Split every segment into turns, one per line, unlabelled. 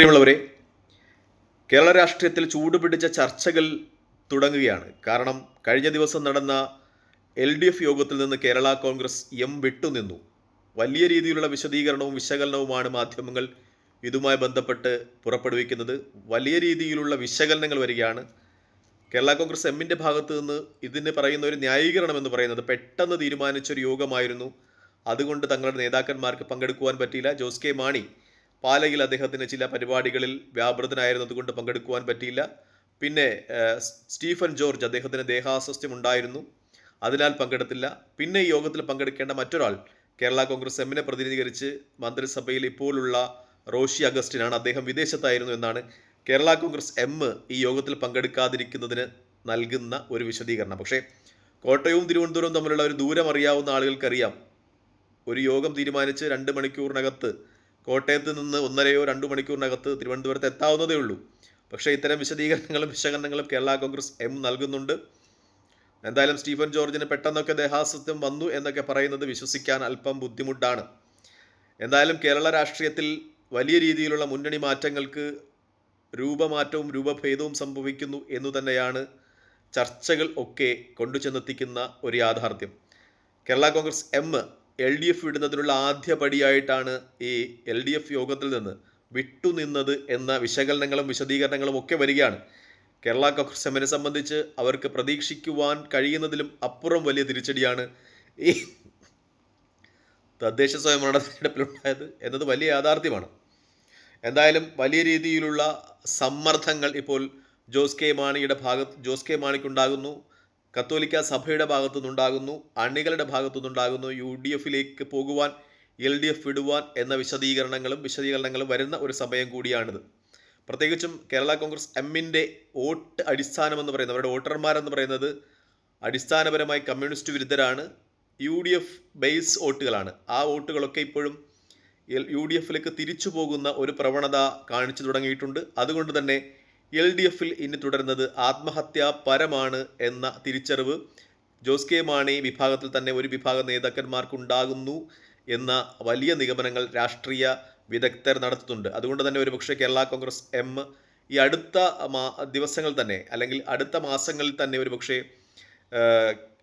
പ്രിയമുള്ളവരെ കേരള രാഷ്ട്രീയത്തിൽ ചൂടുപിടിച്ച ചർച്ചകൾ തുടങ്ങുകയാണ്. കാരണം കഴിഞ്ഞ ദിവസം നടന്ന എൽ ഡി എഫ് യോഗത്തിൽ നിന്ന് കേരള കോൺഗ്രസ് എം വിട്ടുനിന്നു വലിയ രീതിയിലുള്ള വിശദീകരണവും വിശകലനവുമാണ് മാധ്യമങ്ങൾ ഇതുമായി ബന്ധപ്പെട്ട് പുറപ്പെടുവിക്കുന്നത്. വലിയ രീതിയിലുള്ള വിശകലനങ്ങൾ വരികയാണ്. കേരള കോൺഗ്രസ് എമ്മിന്റെ ഭാഗത്ത് നിന്ന് ഇതിന് പറയുന്ന ഒരു ന്യായീകരണം എന്ന് പറയുന്നത് പെട്ടെന്ന് തീരുമാനിച്ചൊരു യോഗമായിരുന്നു. അതുകൊണ്ട് തങ്ങളുടെ നേതാക്കന്മാർക്ക് പങ്കെടുക്കുവാൻ പറ്റിയില്ല. ജോസ് കെ മാണി പാലയിൽ അദ്ദേഹത്തിന് ചില പരിപാടികളിൽ വ്യാപൃതനായിരുന്നതുകൊണ്ട് പങ്കെടുക്കുവാൻ പറ്റിയില്ല. പിന്നെ സ്റ്റീഫൻ ജോർജ് അദ്ദേഹത്തിന് ദേഹാസ്വസ്ഥ്യം ഉണ്ടായിരുന്നു. അതിനാൽ പങ്കെടുത്തില്ല. പിന്നെ ഈ യോഗത്തിൽ പങ്കെടുക്കേണ്ട മറ്റൊരാൾ കേരള കോൺഗ്രസ് എമ്മിനെ പ്രതിനിധീകരിച്ച് മന്ത്രിസഭയിൽ ഇപ്പോഴുള്ള റോഷി അഗസ്റ്റിനാണ് അദ്ദേഹം വിദേശത്തായിരുന്നു എന്നാണ് കേരള കോൺഗ്രസ് എം ഈ യോഗത്തിൽ പങ്കെടുക്കാതിരിക്കുന്നതിന് നൽകുന്ന ഒരു വിശദീകരണം. പക്ഷേ കോട്ടയവും തിരുവനന്തപുരവും തമ്മിലുള്ള ഒരു ദൂരം അറിയാവുന്ന ആളുകൾക്കറിയാം. ഒരു യോഗം തീരുമാനിച്ച് രണ്ട് മണിക്കൂറിനകത്ത് കോട്ടയത്ത് നിന്ന് ഒന്നരയോ രണ്ടു മണിക്കൂറിനകത്ത് തിരുവനന്തപുരത്ത് എത്താവുന്നതേ ഉള്ളൂ. പക്ഷേ ഇത്തരം വിശദീകരണങ്ങളും വിശകലനങ്ങളും കേരള കോൺഗ്രസ് എം നൽകുന്നുണ്ട്. എന്തായാലും സ്റ്റീഫൻ ജോർജിന് പെട്ടെന്നൊക്കെ ദേഹാസ്വത്വം വന്നു എന്നൊക്കെ പറയുന്നത് വിശ്വസിക്കാൻ അല്പം ബുദ്ധിമുട്ടാണ്. എന്തായാലും കേരള രാഷ്ട്രീയത്തിൽ വലിയ രീതിയിലുള്ള മുന്നണി മാറ്റങ്ങൾക്ക് രൂപമാറ്റവും രൂപഭേദവും സംഭവിക്കുന്നു എന്നു തന്നെയാണ് ചർച്ചകൾ ഒക്കെ കൊണ്ടുചെന്നെത്തിക്കുന്ന ഒരു യാഥാർത്ഥ്യം. Kerala Congress M L D F വിടുന്നതിനുള്ള ആദ്യ പടിയായിട്ടാണ് ഈ എൽ ഡി എഫ് യോഗത്തിൽ നിന്ന് വിട്ടുനിന്നത് എന്ന വിശകലനങ്ങളും വിശദീകരണങ്ങളും ഒക്കെ വരികയാണ്. കേരള കോൺഗ്രസ് സംബന്ധിച്ച് അവർക്ക് പ്രതീക്ഷിക്കുവാൻ കഴിയുന്നതിലും അപ്പുറം വലിയ തിരിച്ചടിയാണ് ഈ തദ്ദേശ സ്വയംഭരണ തെരഞ്ഞെടുപ്പിലുണ്ടായത് എന്നത് വലിയ യാഥാർത്ഥ്യമാണ്. എന്തായാലും വലിയ രീതിയിലുള്ള സമ്മർദ്ദങ്ങൾ ഇപ്പോൾ ജോസ് കെ മാണിയുടെ ഭാഗത്ത് ജോസ് കെ മാണിക്കുണ്ടാകുന്നു. കത്തോലിക്ക സഭയുടെ ഭാഗത്തുനിന്നുണ്ടാകുന്നു അണികളുടെ ഭാഗത്തുനിന്നുണ്ടാകുന്നു യു ഡി എഫിലേക്ക് പോകുവാൻ എൽ ഡി എഫ് വിടുവാൻ എന്ന വിശദീകരണങ്ങളും വിശദീകരണങ്ങളും വരുന്ന ഒരു സമയം കൂടിയാണിത്. പ്രത്യേകിച്ചും കേരള കോൺഗ്രസ് എമ്മിന്റെ വോട്ട് അടിസ്ഥാനമെന്ന് പറയുന്നത് അവരുടെ വോട്ടർമാരെന്ന് പറയുന്നത് അടിസ്ഥാനപരമായി കമ്മ്യൂണിസ്റ്റ് വിരുദ്ധരാണ് യു ഡി എഫ് ബേസ് വോട്ടുകളാണ്. ആ വോട്ടുകളൊക്കെ ഇപ്പോഴും യു ഡി എഫിലേക്ക് തിരിച്ചു പോകുന്ന ഒരു പ്രവണത കാണിച്ചു തുടങ്ങിയിട്ടുണ്ട്. അതുകൊണ്ട് തന്നെ എൽ ഡി എഫിൽ ഇനി തുടരുന്നത് ആത്മഹത്യാപരമാണ് എന്ന തിരിച്ചറിവ്. ജോസ് കെ മാണി വിഭാഗത്തിൽ തന്നെ ഒരു വിഭാഗം നേതാക്കന്മാർക്കുണ്ടാകുന്നു എന്ന വലിയ നിഗമനങ്ങൾ രാഷ്ട്രീയ വിദഗ്ധർ നടത്തുന്നുണ്ട്. അതുകൊണ്ട് തന്നെ ഒരുപക്ഷെ കേരള കോൺഗ്രസ് എം ഈ അടുത്ത ദിവസങ്ങൾ തന്നെ അല്ലെങ്കിൽ അടുത്ത മാസങ്ങളിൽ തന്നെ ഒരുപക്ഷെ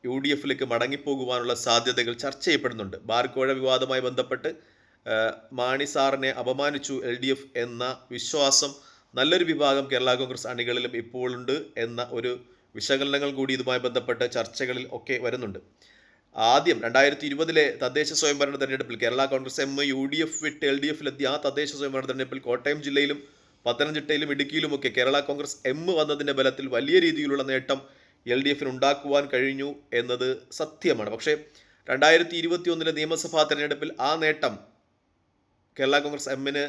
യു ഡി എഫിലേക്ക് മടങ്ങിപ്പോകുവാനുള്ള സാധ്യതകൾ ചർച്ച ചെയ്യപ്പെടുന്നുണ്ട്. ബാർക്കോഴ വിവാദവുമായി ബന്ധപ്പെട്ട് മാണി സാറിനെ അപമാനിച്ചു എൽ ഡി എഫ് എന്ന വിശ്വാസം നല്ലൊരു വിഭാഗം കേരള കോൺഗ്രസ് അണികളിലും ഇപ്പോഴുണ്ട് എന്ന ഒരു വിശകലനങ്ങൾ കൂടി ഇതുമായി ബന്ധപ്പെട്ട് ചർച്ചകളിൽ ഒക്കെ വരുന്നുണ്ട്. ആദ്യം രണ്ടായിരത്തി ഇരുപതിലെ തദ്ദേശ സ്വയംഭരണ തെരഞ്ഞെടുപ്പിൽ Kerala Congress M U D F വിട്ട് എൽ ഡി എഫിലെത്തിയ ആ തദ്ദേശ സ്വയംഭരണ തെരഞ്ഞെടുപ്പിൽ കോട്ടയം ജില്ലയിലും പത്തനംതിട്ടയിലും ഇടുക്കിയിലുമൊക്കെ കേരള കോൺഗ്രസ് എം വന്നതിന്റെ ബലത്തിൽ വലിയ രീതിയിലുള്ള നേട്ടം എൽ ഡി എഫിന് ഉണ്ടാക്കുവാൻ കഴിഞ്ഞു എന്നത് സത്യമാണ്. പക്ഷേ രണ്ടായിരത്തി ഇരുപത്തി ഒന്നിലെ നിയമസഭാ തെരഞ്ഞെടുപ്പിൽ ആ നേട്ടം കേരള കോൺഗ്രസ് എമ്മിന്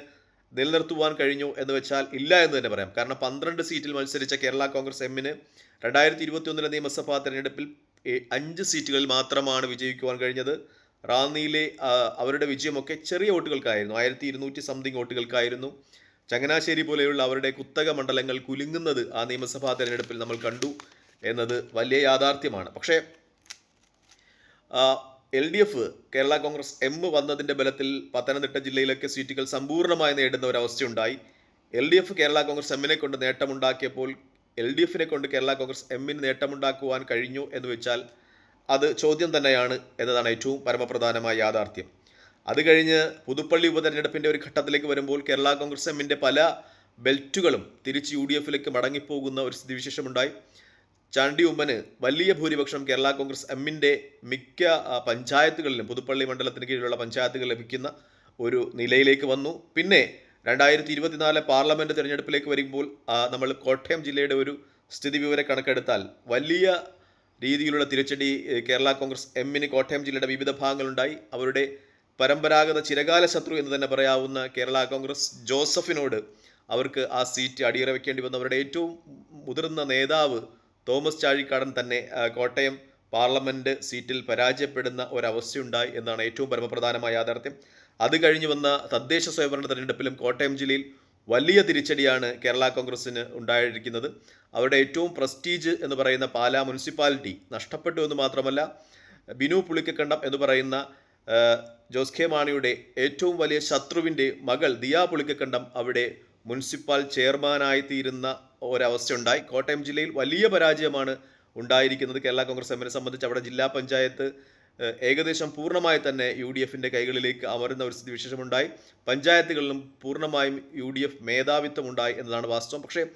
നിലനിർത്തുവാൻ കഴിഞ്ഞു എന്ന് വെച്ചാൽ ഇല്ല എന്ന് തന്നെ പറയാം. കാരണം പന്ത്രണ്ട് സീറ്റിൽ മത്സരിച്ച കേരള കോൺഗ്രസ് എമ്മിന് രണ്ടായിരത്തി ഇരുപത്തി ഒന്നിലെ നിയമസഭാ തെരഞ്ഞെടുപ്പിൽ അഞ്ച് സീറ്റുകളിൽ മാത്രമാണ് വിജയിക്കുവാൻ കഴിഞ്ഞത്. റാന്നിയിലെ അവരുടെ വിജയമൊക്കെ ചെറിയ വോട്ടുകൾക്കായിരുന്നു. ആയിരത്തി ഇരുന്നൂറ്റി സംതിങ് വോട്ടുകൾക്കായിരുന്നു. ചങ്ങനാശ്ശേരി പോലെയുള്ള അവരുടെ കുത്തക മണ്ഡലങ്ങൾ കുലുങ്ങുന്നത് ആ നിയമസഭാ തെരഞ്ഞെടുപ്പിൽ നമ്മൾ കണ്ടു എന്നത് വലിയ യാഥാർത്ഥ്യമാണ്. പക്ഷേ L D F Kerala Congress M വന്നതിന്റെ ബലത്തിൽ പത്തനംതിട്ട ജില്ലയിലൊക്കെ സീറ്റുകൾ സമ്പൂർണമായി നേടുന്ന ഒരവസ്ഥയുണ്ടായി. L D F Kerala Congress എമ്മിനെ കൊണ്ട് നേട്ടമുണ്ടാക്കിയപ്പോൾ എൽ ഡി എഫിനെ കൊണ്ട് കേരള കോൺഗ്രസ് എമ്മിന് നേട്ടമുണ്ടാക്കുവാൻ കഴിഞ്ഞു എന്ന് വെച്ചാൽ അത് ചോദ്യം തന്നെയാണ് എന്നതാണ് ഏറ്റവും പരമപ്രധാനമായ യാഥാർത്ഥ്യം. അത് കഴിഞ്ഞ് പുതുപ്പള്ളി ഉപതെരഞ്ഞെടുപ്പിന്റെ ഒരു ഘട്ടത്തിലേക്ക് വരുമ്പോൾ കേരള കോൺഗ്രസ് എമ്മിന്റെ പല ബെൽറ്റുകളും തിരിച്ച് യു ഡി എഫിലേക്ക് മടങ്ങിപ്പോകുന്ന ഒരു സ്ഥിതിവിശേഷമുണ്ടായി. ചാണ്ടി ഉമ്മന് വലിയ ഭൂരിപക്ഷം കേരള കോൺഗ്രസ് എമ്മിന്റെ മിക്ക പഞ്ചായത്തുകളിലും പുതുപ്പള്ളി മണ്ഡലത്തിന് കീഴിലുള്ള പഞ്ചായത്തുകൾ ലഭിക്കുന്ന ഒരു നിലയിലേക്ക് വന്നു. പിന്നെ രണ്ടായിരത്തി ഇരുപത്തിനാല് പാർലമെന്റ് തിരഞ്ഞെടുപ്പിലേക്ക് വരുമ്പോൾ നമ്മൾ കോട്ടയം ജില്ലയുടെ ഒരു സ്ഥിതി വിവര കണക്കെടുത്താൽ വലിയ രീതിയിലുള്ള തിരിച്ചടി കേരള കോൺഗ്രസ് എമ്മിന് കോട്ടയം ജില്ലയുടെ വിവിധ ഭാഗങ്ങളുണ്ടായി. അവരുടെ പരമ്പരാഗത ചിരകാല ശത്രു എന്ന് തന്നെ പറയാവുന്ന കേരള കോൺഗ്രസ് ജോസഫിനോട് അവർക്ക് ആ സീറ്റ് അടിയറ വെക്കേണ്ടി അവരുടെ ഏറ്റവും മുതിർന്ന നേതാവ് തോമസ് ചാഴിക്കാടൻ തന്നെ കോട്ടയം പാർലമെന്റ് സീറ്റിൽ പരാജയപ്പെടുന്ന ഒരവസ്ഥയുണ്ടായി എന്നാണ് ഏറ്റവും പരമപ്രധാനമായ യാഥാർത്ഥ്യം. അത് കഴിഞ്ഞു വന്ന തദ്ദേശ സ്വയംഭരണ തെരഞ്ഞെടുപ്പിലും കോട്ടയം ജില്ലയിൽ വലിയ തിരിച്ചടിയാണ് കേരള കോൺഗ്രസ്സിന് ഉണ്ടായിരിക്കുന്നത്. അവരുടെ ഏറ്റവും പ്രസ്റ്റീജ് എന്ന് പറയുന്ന പാലാ മുനിസിപ്പാലിറ്റി നഷ്ടപ്പെട്ടു എന്ന് മാത്രമല്ല ബിനു പുളിക്കക്കണ്ടം എന്ന് പറയുന്ന ജോസ് കെ മാണിയുടെ ഏറ്റവും വലിയ ശത്രുവിന്റെ മകൾ ദിയ പുളിക്കക്കണ്ടം അവിടെ മുനിസിപ്പൽ ചെയർമാനായി തീരുന്ന ഒരവസ്ഥയുണ്ടായി. കോട്ടയം ജില്ലയിൽ വലിയ പരാജയമാണ് ഉണ്ടായിരിക്കുന്നത്. കേരള കോൺഗ്രസ് എമ്മിനെ സംബന്ധിച്ച് അവിടെ ജില്ലാ പഞ്ചായത്ത് ഏകദേശം പൂർണമായി തന്നെ യു ഡി എഫിന്റെ കൈകളിലേക്ക് അമരുന്ന ഒരു സ്ഥിതിവിശേഷമുണ്ടായി പഞ്ചായത്തുകളിലും പൂർണമായും യു ഡി എഫ് മേധാവിത്വം ഉണ്ടായി എന്നതാണ് വാസ്തവം. പക്ഷേ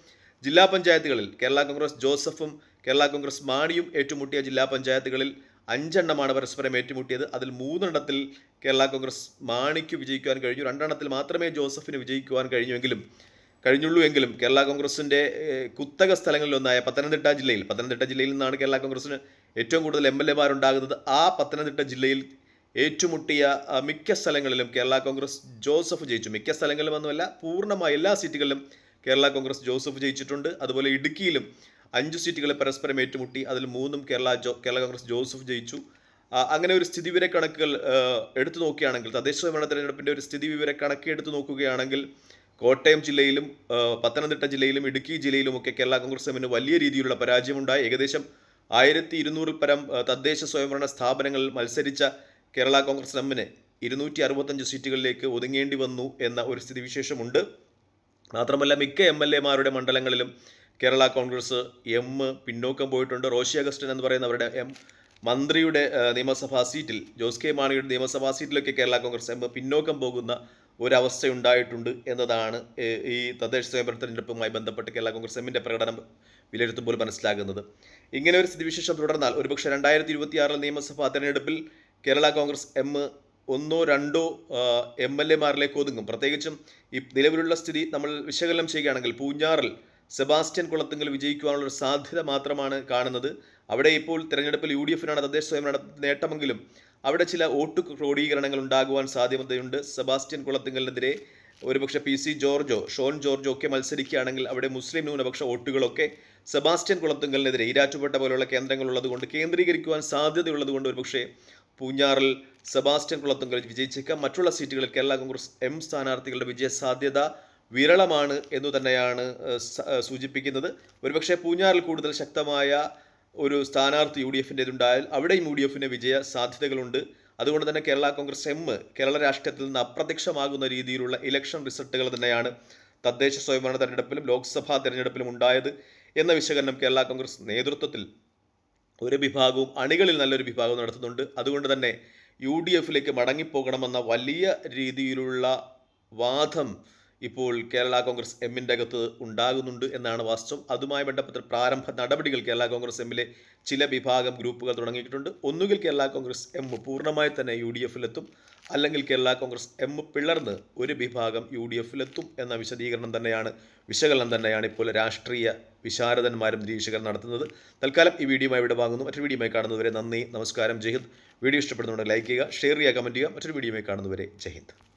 ജില്ലാ പഞ്ചായത്തുകളിൽ കേരള കോൺഗ്രസ് ജോസഫും കേരള കോൺഗ്രസ് മാണിയും ഏറ്റുമുട്ടിയ ജില്ലാ പഞ്ചായത്തുകളിൽ അഞ്ചെണ്ണമാണ് പരസ്പരം ഏറ്റുമുട്ടിയത്. അതിൽ മൂന്നെണ്ണത്തിൽ കേരള കോൺഗ്രസ് മാണിക്ക് വിജയിക്കുവാൻ കഴിഞ്ഞു. രണ്ടെണ്ണത്തിൽ മാത്രമേ ജോസഫിന് വിജയിക്കുവാൻ കഴിഞ്ഞുവെങ്കിലും കഴിഞ്ഞുള്ളൂ എങ്കിലും കേരള കോൺഗ്രസിന്റെ കുത്തക സ്ഥലങ്ങളിലൊന്നായ പത്തനംതിട്ട ജില്ലയിൽ പത്തനംതിട്ട ജില്ലയിൽ നിന്നാണ് കേരള കോൺഗ്രസിന് ഏറ്റവും കൂടുതൽ എം എൽ എമാരുണ്ടാകുന്നത്. ആ പത്തനംതിട്ട ജില്ലയിൽ ഏറ്റുമുട്ടിയ മിക്ക സ്ഥലങ്ങളിലും കേരള കോൺഗ്രസ് ജോസഫ് ജയിച്ചു. മിക്ക സ്ഥലങ്ങളിലും ഒന്നുമല്ല പൂർണമായ എല്ലാ സീറ്റുകളിലും കേരള കോൺഗ്രസ് ജോസഫ് ജയിച്ചിട്ടുണ്ട്. അതുപോലെ ഇടുക്കിയിലും അഞ്ച് സീറ്റുകൾ പരസ്പരം ഏറ്റുമുട്ടി അതിൽ മൂന്നും കേരള ജോ കേരള കോൺഗ്രസ് ജോസഫ് ജയിച്ചു. അങ്ങനെ ഒരു സ്ഥിതിവിവര കണക്കുകൾ എടുത്തു നോക്കുകയാണെങ്കിൽ തദ്ദേശ സ്വയംഭരണ തെരഞ്ഞെടുപ്പിന്റെ ഒരു സ്ഥിതിവിവര കണക്ക് എടുത്തു നോക്കുകയാണെങ്കിൽ കോട്ടയം ജില്ലയിലും പത്തനംതിട്ട ജില്ലയിലും ഇടുക്കി ജില്ലയിലുമൊക്കെ കേരള കോൺഗ്രസ് എമ്മിന് വലിയ രീതിയിലുള്ള പരാജയമുണ്ടായി. ഏകദേശം ആയിരത്തി ഇരുന്നൂറിൽ പരം തദ്ദേശ സ്വയംഭരണ സ്ഥാപനങ്ങളിൽ മത്സരിച്ച കേരള കോൺഗ്രസ് എമ്മിന് ഇരുന്നൂറ്റി അറുപത്തഞ്ച് സീറ്റുകളിലേക്ക് ഒതുങ്ങേണ്ടി വന്നു എന്ന ഒരു സ്ഥിതിവിശേഷമുണ്ട്. മാത്രമല്ല മിക്ക എം എൽ എമാരുടെ മണ്ഡലങ്ങളിലും കേരള കോൺഗ്രസ് എം പിന്നോക്കം പോയിട്ടുണ്ട്. റോഷി അഗസ്റ്റൻ എന്ന് പറയുന്നവരുടെ എം മന്ത്രിയുടെ നിയമസഭാ സീറ്റിൽ ജോസ് കെ മാണിയുടെ നിയമസഭാ സീറ്റിലൊക്കെ കേരള കോൺഗ്രസ് എം പിന്നോക്കം പോകുന്ന ഒരവസ്ഥയുണ്ടായിട്ടുണ്ട് എന്നതാണ് ഈ തദ്ദേശ സ്വയംഭരണ തെരഞ്ഞെടുപ്പുമായി ബന്ധപ്പെട്ട് കേരള കോൺഗ്രസ് എമ്മിന്റെ പ്രകടനം വിലയിരുത്തുമ്പോൾ മനസ്സിലാകുന്നത്. ഇങ്ങനെ ഒരു സ്ഥിതിവിശേഷം തുടർന്നാൽ ഒരുപക്ഷെ രണ്ടായിരത്തി ഇരുപത്തിയാറിൽ നിയമസഭാ തെരഞ്ഞെടുപ്പിൽ കേരള കോൺഗ്രസ് എം ഒന്നോ രണ്ടോ എം എൽ എമാരിലേക്ക് ഒതുങ്ങും. പ്രത്യേകിച്ചും ഈ നിലവിലുള്ള സ്ഥിതി നമ്മൾ വിശകലനം ചെയ്യുകയാണെങ്കിൽ പൂഞ്ഞാറിൽ സെബാസ്റ്റ്യൻ കുളത്തുങ്കൽ വിജയിക്കുവാനുള്ള ഒരു സാധ്യത മാത്രമാണ് കാണുന്നത്. അവിടെ ഇപ്പോൾ തെരഞ്ഞെടുപ്പിൽ യു ഡി എഫിനാണ് തദ്ദേശ സ്വയംഭരണ നേട്ടമെങ്കിലും അവിടെ ചില വോട്ട് ക്രോഡീകരണങ്ങൾ ഉണ്ടാകുവാൻ സാധ്യതയുണ്ട്. സെബാസ്റ്റ്യൻ കുളത്തുങ്കലിനെതിരെ ഒരുപക്ഷെ പി സി ജോർജോ ഷോൺ ജോർജോ ഒക്കെ മത്സരിക്കുകയാണെങ്കിൽ അവിടെ മുസ്ലിം ന്യൂനപക്ഷ വോട്ടുകളൊക്കെ സെബാസ്റ്റ്യൻ കുളത്തുങ്കലിനെതിരെ ഈരാറ്റുപേട്ട പോലുള്ള കേന്ദ്രങ്ങൾ ഉള്ളതുകൊണ്ട് കേന്ദ്രീകരിക്കുവാൻ സാധ്യതയുള്ളതുകൊണ്ട് ഒരുപക്ഷെ പൂഞ്ഞാറിൽ സെബാസ്റ്റ്യൻ കുളത്തുങ്കൽ വിജയിച്ചേക്കാം. മറ്റുള്ള സീറ്റുകളിൽ കേരള കോൺഗ്രസ് എം സ്ഥാനാർത്ഥികളുടെ വിജയ സാധ്യത വിരളമാണ് എന്നു തന്നെയാണ് സൂചിപ്പിക്കുന്നത്. ഒരുപക്ഷെ പൂഞ്ഞാറിൽ കൂടുതൽ ശക്തമായ ഒരു സ്ഥാനാർത്ഥി യു ഡി എഫിന്റെതുണ്ടായാൽ അവിടെയും യു ഡി എഫിന് വിജയ സാധ്യതകളുണ്ട്. അതുകൊണ്ട് തന്നെ കേരള കോൺഗ്രസ് എം കേരള രാഷ്ട്രീയത്തിൽ നിന്ന് അപ്രത്യക്ഷമാകുന്ന രീതിയിലുള്ള ഇലക്ഷൻ റിസൾട്ടുകൾ തന്നെയാണ് തദ്ദേശ സ്വയംഭരണ തെരഞ്ഞെടുപ്പിലും ലോക്സഭാ തെരഞ്ഞെടുപ്പിലും ഉണ്ടായത് എന്ന വിശകലനം കേരള കോൺഗ്രസ് നേതൃത്വത്തിൽ ഒരു വിഭാഗവും അണികളിൽ നല്ലൊരു വിഭാഗവും നടത്തുന്നുണ്ട്. അതുകൊണ്ട് തന്നെ യു ഡി എഫിലേക്ക് മടങ്ങിപ്പോകണമെന്ന വലിയ രീതിയിലുള്ള വാദം ഇപ്പോൾ കേരള കോൺഗ്രസ് എമ്മിന്റെ അകത്ത് ഉണ്ടാകുന്നുണ്ട് എന്നാണ് വാസ്തവം. അതുമായി ബന്ധപ്പെട്ട പ്രാരംഭ നടപടികൾ കേരള കോൺഗ്രസ് എമ്മിലെ ചില വിഭാഗം ഗ്രൂപ്പുകൾ തുടങ്ങിയിട്ടുണ്ട്. ഒന്നുകിൽ കേരള കോൺഗ്രസ് എം പൂർണമായി തന്നെ യു ഡി എഫിലെത്തും അല്ലെങ്കിൽ കേരള കോൺഗ്രസ് എം പിളർന്ന് ഒരു വിഭാഗം യു ഡി എഫിലെത്തും എന്ന വിശദീകരണം തന്നെയാണ് വിശകലനം തന്നെയാണ് ഇപ്പോൾ രാഷ്ട്രീയ വിശാരദന്മാരും നിരീക്ഷകർ നടത്തുന്നത്. തൽക്കാലം ഈ വീഡിയോയുമായി ഇവിടെ വാങ്ങുന്നു. മറ്റൊരു വീഡിയോയുമായി കാണുന്നവരെ നന്ദി നമസ്കാരം ജയ്ഹിന്ദ് വീഡിയോ ഇഷ്ടപ്പെടുന്നുണ്ടെങ്കിൽ ലൈക്ക് ചെയ്യുക ഷെയർ ചെയ്യുക കമന്റ് ചെയ്യുക. മറ്റൊരു വീഡിയോയുമായി കാണുന്നവരെ ജയ്ഹിന്ദ്